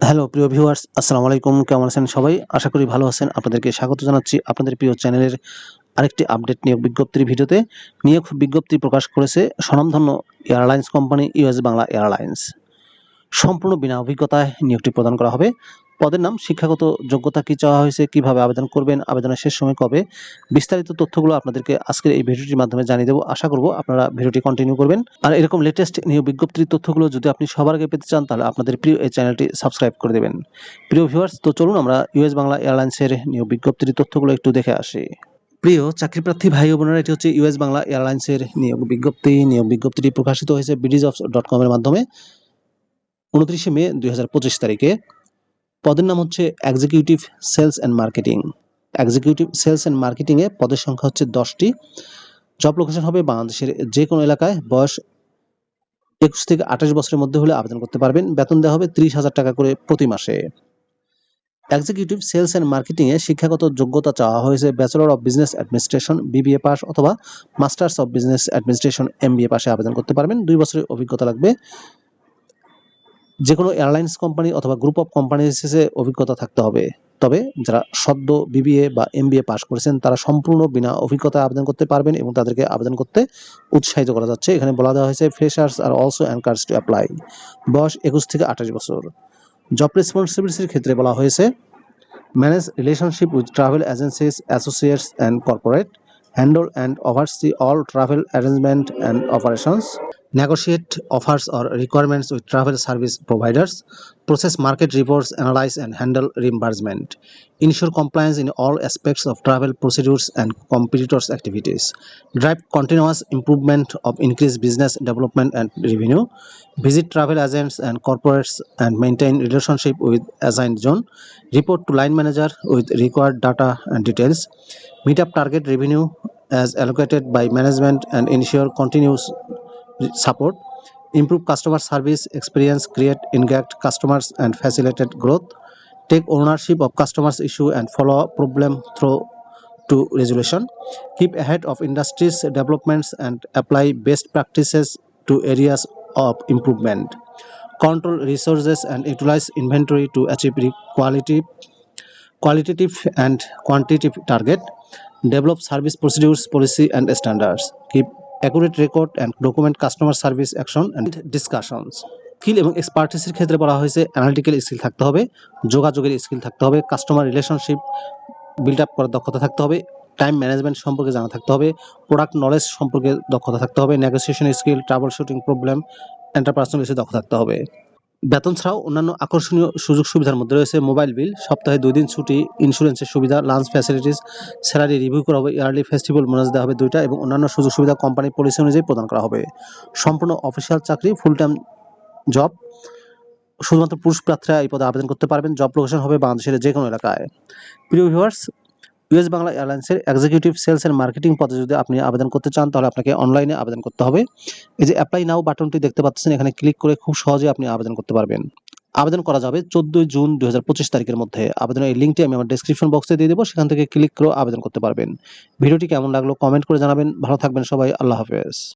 Hello, প্রিয় viewers, আসসালামু আলাইকুম। কেমন আছেন সবাই? আশা করি ভালো আছেন। আপনাদেরকে স্বাগত জানাচ্ছি আপনাদের প্রিয় চ্যানেলের আরেকটি আপডেট নিয়োগ বিজ্ঞপ্তির ভিডিওতে। নিয়োগ বিজ্ঞপ্তি প্রকাশ করেছে স্বনামধন্য airlines company, US Bangla airlines. সম্পূর্ণ বিনা অভিজ্ঞতায় নিয়োগটি প্রদান করা হবে। পদের নাম, শিক্ষাগত যোগ্যতা কি চাওয়া হয়েছে, কীভাবে আবেদন করবেন, আবেদনের শেষ সময় কবে, বিস্তারিত তথ্যগুলো আপনাদেরকে আজকের এই ভিডিওটির মাধ্যমে জানিয়ে দেবো। আশা করব আপনারা ভিডিওটি কন্টিনিউ করবেন। আর এরকম লেটেস্ট নিয়োগ বিজ্ঞপ্তির তথ্যগুলো যদি আপনি সবার আগে পেতে চান, তাহলে আপনাদের প্রিয় এই চ্যানেলটি সাবস্ক্রাইব করে দেবেন। প্রিয় ভিউয়ার্স তো চলুন আমরা ইউএস বাংলা এয়ারলাইন্সের নিয়োগ বিজ্ঞপ্তির তথ্যগুলো একটু দেখে আসি। প্রিয় চাকরিপ্রার্থী ভাই বোনেরা, এটি হচ্ছে ইউএস বাংলা এয়ারলাইন্সের নিয়োগ বিজ্ঞপ্তি। নিয়োগ বিজ্ঞপ্তিটি প্রকাশিত হয়েছে বিডিজ অফ ডট কমের মাধ্যমে। উনত্রিশে মে দুই হাজার পঁচিশ তারিখে। পদের নাম হচ্ছে executive sales and marketing executive sales and মার্কেটিংয়ে পদের সংখ্যা হচ্ছে দশটি। জব লোকেশন হবে বাংলাদেশের যে কোনো এলাকায়। বয়স একুশ থেকে আঠাশ বছরের মধ্যে হলে আবেদন করতে পারবেন। বেতন দেওয়া হবে ত্রিশ হাজার টাকা করে প্রতি মাসে। এক্সিকিউটিভ সেলস অ্যান্ড মার্কেটিংয়ে শিক্ষাগত যোগ্যতা চাওয়া হয়েছে bachelor of business administration B B A pass অথবা masters of business administration M B A পাশে আবেদন করতে পারবেন। দুই বছরের অভিজ্ঞতা লাগবে। যে কোনো এয়ারলাইন্স কোম্পানি অথবা গ্রুপ অফ কোম্পানিসে অভিজ্ঞতা থাকতে হবে। তবে যারা সদ্য বিবিএ বা এমবিএ পাস করেছেন, তারা সম্পূর্ণ বিনা অভিজ্ঞতা আবেদন করতে পারবেন এবং তাদেরকে আবেদন করতে উৎসাহিত করা যাচ্ছে। এখানে বলা দেওয়া হয়েছে freshers are also encouraged to apply বয়স একুশ থেকে আঠাশ বছর। জব রেসপন্সিবিলিটির ক্ষেত্রে বলা হয়েছে manage relationship with travel agencies associates and corporate handle and oversee all travel arrangement and operations negotiate offers or requirements with travel service providers, process market reports, analyze and handle reimbursement, ensure compliance in all aspects of travel procedures and competitors' activities, drive continuous improvement of increased business development and revenue, visit travel agents and corporates and maintain relationship with assigned zone, report to line manager with required data and details, meet up target revenue as allocated by management and ensure continuous improve customer service experience, create engaged customers and facilitate growth, take ownership of customers issue and follow up problem through to resolution, keep ahead of industry's developments and apply best practices to areas of improvement, control resources and utilize inventory to achieve re- quality qualitative and quantitative target, develop service procedures, policy and standards, keep accurate record and document customer service action and discussions skill এবং এক্সপার্টিসের ক্ষেত্রে বলা হয়েছে analytical skill থাকতে হবে, যোগাযোগের skill থাকতে হবে কাস্টমার রিলেশনশিপ বিল্ড আপ করার দক্ষতা থাকতে হবে টাইম ম্যানেজমেন্ট সম্পর্কে জানা থাকতে হবে প্রোডাক্ট নলেজ সম্পর্কে দক্ষতা থাকতে হবে negotiation skill troubleshooting problem interpersonal বেশি দক্ষতা থাকতে হবে। বেতন ছাড়াও অন্যান্য আকর্ষণীয় সুযোগ সুবিধার মধ্যে রয়েছে মোবাইল বিল, সপ্তাহে দুই দিন ছুটি ইন্স্যুরেন্সের সুবিধা লাঞ্চ ফ্যাসিলিটিস স্যালারি রিভিউ করা হবে ইয়ারলি ফেস্টিভ্যাল বোনাস দেওয়া হবে দুইটা এবং অন্যান্য সুযোগ সুবিধা কোম্পানি পলিসি অনুযায়ী প্রদান করা হবে। সম্পূর্ণ অফিসিয়াল চাকরি ফুল টাইম জব শুধুমাত্র পুরুষ প্রার্থীরা এই পদে আবেদন করতে পারবেন। জব লোকেশন হবে বাংলাদেশের যে কোনো এলাকায়। প্রিয় ভিউয়ার্স ইউএস বাংলা এয়ারলাইন্সের এক্সিকিউটিভ সেলস এন্ড মার্কেটিং পদে যদি আপনি আবেদন করতে চান, তাহলে আপনাকে অনলাইনে আবেদন করতে হবে। এই যে অ্যাপ্লাই নাও বাটনটি দেখতে পাচ্ছেন, এখানে ক্লিক করে খুব সহজে আপনি আবেদন করতে পারবেন। আবেদন করা যাবে চোদ্দই জুন দুই হাজার পঁচিশ তারিখের মধ্যে। আবেদনের এই লিঙ্কটি আমি আমার ডিসক্রিপশন বক্সে দিয়ে দেবো, সেখান থেকে ক্লিক করে আবেদন করতে পারবেন। ভিডিওটি কেমন লাগল কমেন্ট করে জানাবেন। ভালো থাকবেন সবাই, আল্লাহ হাফেজ।